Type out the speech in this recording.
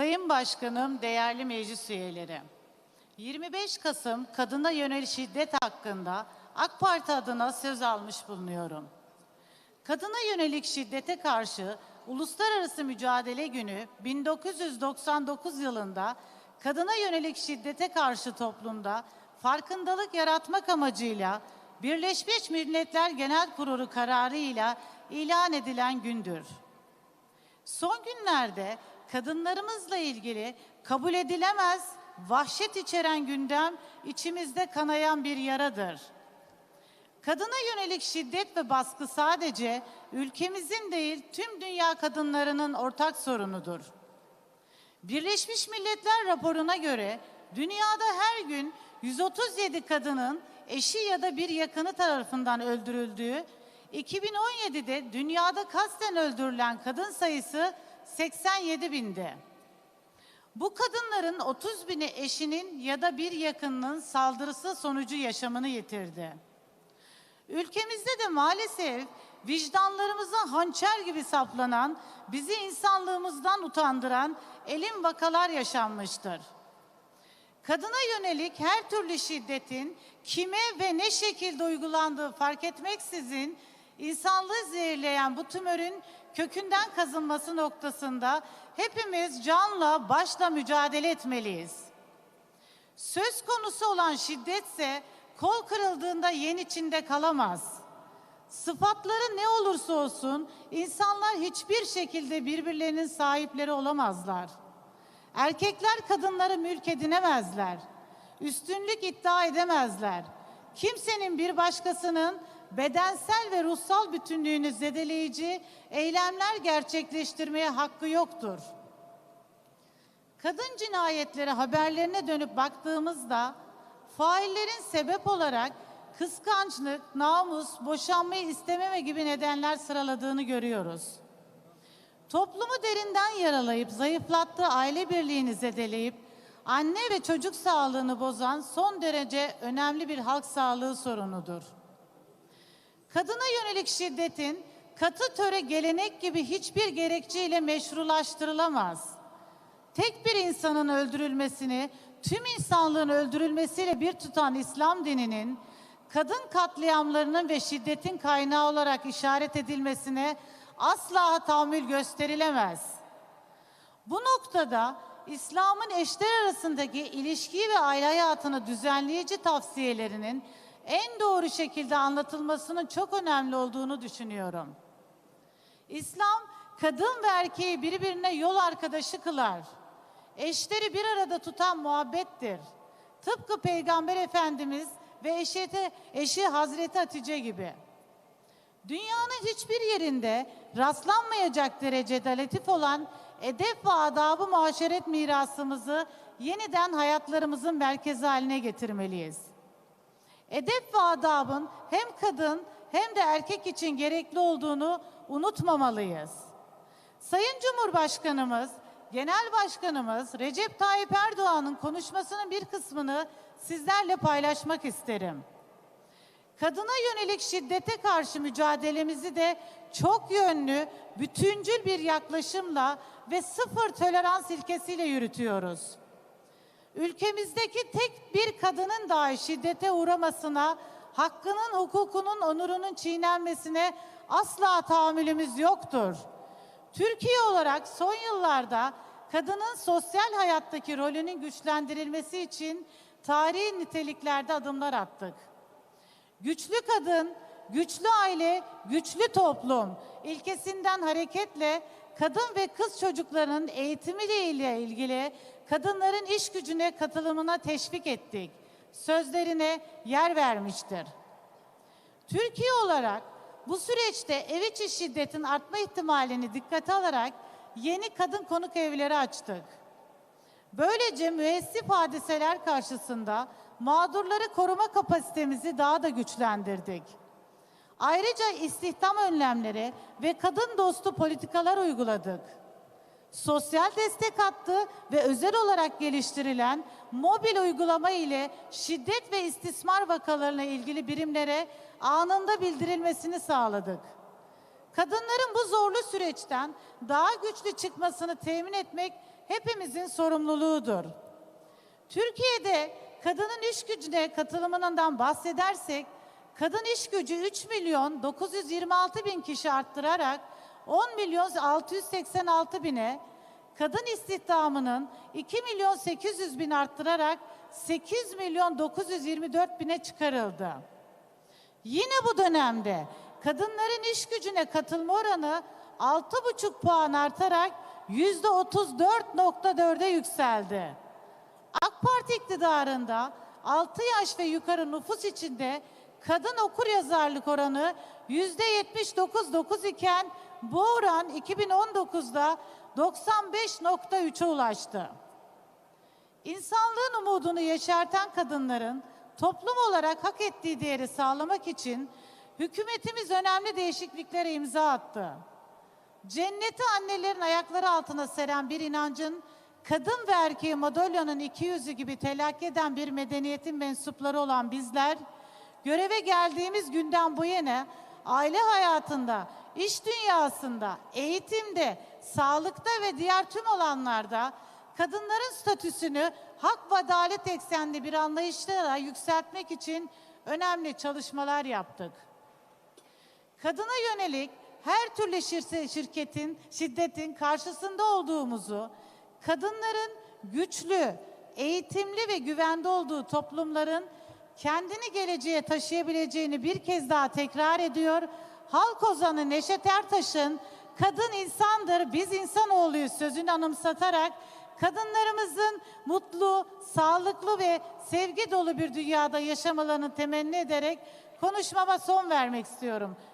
Sayın Başkanım, değerli meclis üyeleri. 25 Kasım kadına yönelik şiddet hakkında AK Parti adına söz almış bulunuyorum. Kadına yönelik şiddete karşı Uluslararası Mücadele Günü 1999 yılında kadına yönelik şiddete karşı toplumda farkındalık yaratmak amacıyla Birleşmiş Milletler Genel Kurulu kararıyla ilan edilen gündür. Son günlerde kadınlarımızla ilgili kabul edilemez, vahşet içeren gündem içimizde kanayan bir yaradır. Kadına yönelik şiddet ve baskı sadece ülkemizin değil tüm dünya kadınlarının ortak sorunudur. Birleşmiş Milletler raporuna göre dünyada her gün 137 kadının eşi ya da bir yakını tarafından öldürüldüğü, 2017'de dünyada kasten öldürülen kadın sayısı 87 bindi. Bu kadınların 30 bini eşinin ya da bir yakınının saldırısı sonucu yaşamını yitirdi. Ülkemizde de maalesef vicdanlarımıza hançer gibi saplanan, bizi insanlığımızdan utandıran elim vakalar yaşanmıştır. Kadına yönelik her türlü şiddetin kime ve ne şekilde uygulandığı fark etmeksizin insanlığı zehirleyen bu tümörün kökünden kazınması noktasında hepimiz canla başla mücadele etmeliyiz. Söz konusu olan şiddetse kol kırıldığında yen içinde kalamaz. Sıfatları ne olursa olsun insanlar hiçbir şekilde birbirlerinin sahipleri olamazlar. Erkekler kadınları mülk edinemezler. Üstünlük iddia edemezler. Kimsenin bir başkasının bedensel ve ruhsal bütünlüğünü zedeleyici eylemler gerçekleştirmeye hakkı yoktur. Kadın cinayetleri haberlerine dönüp baktığımızda faillerin sebep olarak kıskançlık, namus, boşanmayı istememe gibi nedenler sıraladığını görüyoruz. Toplumu derinden yaralayıp zayıflattığı aile birliğini zedeleyip anne ve çocuk sağlığını bozan son derece önemli bir halk sağlığı sorunudur. Kadına yönelik şiddetin katı töre gelenek gibi hiçbir gerekçeyle meşrulaştırılamaz. Tek bir insanın öldürülmesini tüm insanlığın öldürülmesiyle bir tutan İslam dininin kadın katliamlarının ve şiddetin kaynağı olarak işaret edilmesine asla tahammül gösterilemez. Bu noktada İslam'ın eşler arasındaki ilişki ve aile hayatını düzenleyici tavsiyelerinin en doğru şekilde anlatılmasının çok önemli olduğunu düşünüyorum. İslam kadın ve erkeği birbirine yol arkadaşı kılar. Eşleri bir arada tutan muhabbettir. Tıpkı Peygamber Efendimiz ve eşete, eşi Hazreti Hatice gibi. Dünyanın hiçbir yerinde rastlanmayacak derecede latif olan edep ve adabı muaşeret mirasımızı yeniden hayatlarımızın merkezi haline getirmeliyiz. Edep ve adabın hem kadın hem de erkek için gerekli olduğunu unutmamalıyız. Sayın Cumhurbaşkanımız, Genel Başkanımız Recep Tayyip Erdoğan'ın konuşmasının bir kısmını sizlerle paylaşmak isterim. Kadına yönelik şiddete karşı mücadelemizi de çok yönlü, bütüncül bir yaklaşımla ve sıfır tolerans ilkesiyle yürütüyoruz. Ülkemizdeki tek bir kadının dahi şiddete uğramasına, hakkının, hukukunun, onurunun çiğnenmesine asla tahammülümüz yoktur. Türkiye olarak son yıllarda kadının sosyal hayattaki rolünün güçlendirilmesi için tarihi niteliklerde adımlar attık. Güçlü kadın, güçlü aile, güçlü toplum ilkesinden hareketle kadın ve kız çocuklarının eğitimiyle ilgili kadınların iş gücüne katılımına teşvik ettik. Sözlerine yer vermiştir. Türkiye olarak bu süreçte ev içi şiddetin artma ihtimalini dikkate alarak yeni kadın konuk evleri açtık. Böylece müessif hadiseler karşısında mağdurları koruma kapasitemizi daha da güçlendirdik. Ayrıca istihdam önlemleri ve kadın dostu politikalar uyguladık. Sosyal destek hattı ve özel olarak geliştirilen mobil uygulama ile şiddet ve istismar vakalarına ilgili birimlere anında bildirilmesini sağladık. Kadınların bu zorlu süreçten daha güçlü çıkmasını temin etmek hepimizin sorumluluğudur. Türkiye'de kadının iş gücüne katılımından bahsedersek, kadın iş gücü 3 milyon 926 bin kişi arttırarak 10 milyon 686 bine, kadın istihdamının 2 milyon 800 bin arttırarak 8 milyon 924 bine çıkarıldı. Yine bu dönemde kadınların iş gücüne katılma oranı 6,5 puan artarak %34.4'e yükseldi. AK Parti iktidarında 6 yaş ve yukarı nüfus içinde kadın okur yazarlık oranı %79.9 iken bu oran 2019'da 95.3'e ulaştı. İnsanlığın umudunu yeşerten kadınların toplum olarak hak ettiği değeri sağlamak için hükümetimiz önemli değişikliklere imza attı. Cenneti annelerin ayakları altına seren bir inancın kadın ve erkeği madalyonun iki yüzü gibi telakki eden bir medeniyetin mensupları olan bizler göreve geldiğimiz günden bu yana aile hayatında, iş dünyasında, eğitimde, sağlıkta ve diğer tüm alanlarda kadınların statüsünü hak ve adalet eksenli bir anlayışla yükseltmek için önemli çalışmalar yaptık. Kadına yönelik her türlü şir- şirketin, şiddetin karşısında olduğumuzu, kadınların güçlü, eğitimli ve güvende olduğu toplumların kendini geleceğe taşıyabileceğini bir kez daha tekrar ediyor. Halk ozanı Neşet Ertaş'ın kadın insandır, biz insanoğluyuz sözünü anımsatarak kadınlarımızın mutlu, sağlıklı ve sevgi dolu bir dünyada yaşamalarını temenni ederek konuşmama son vermek istiyorum.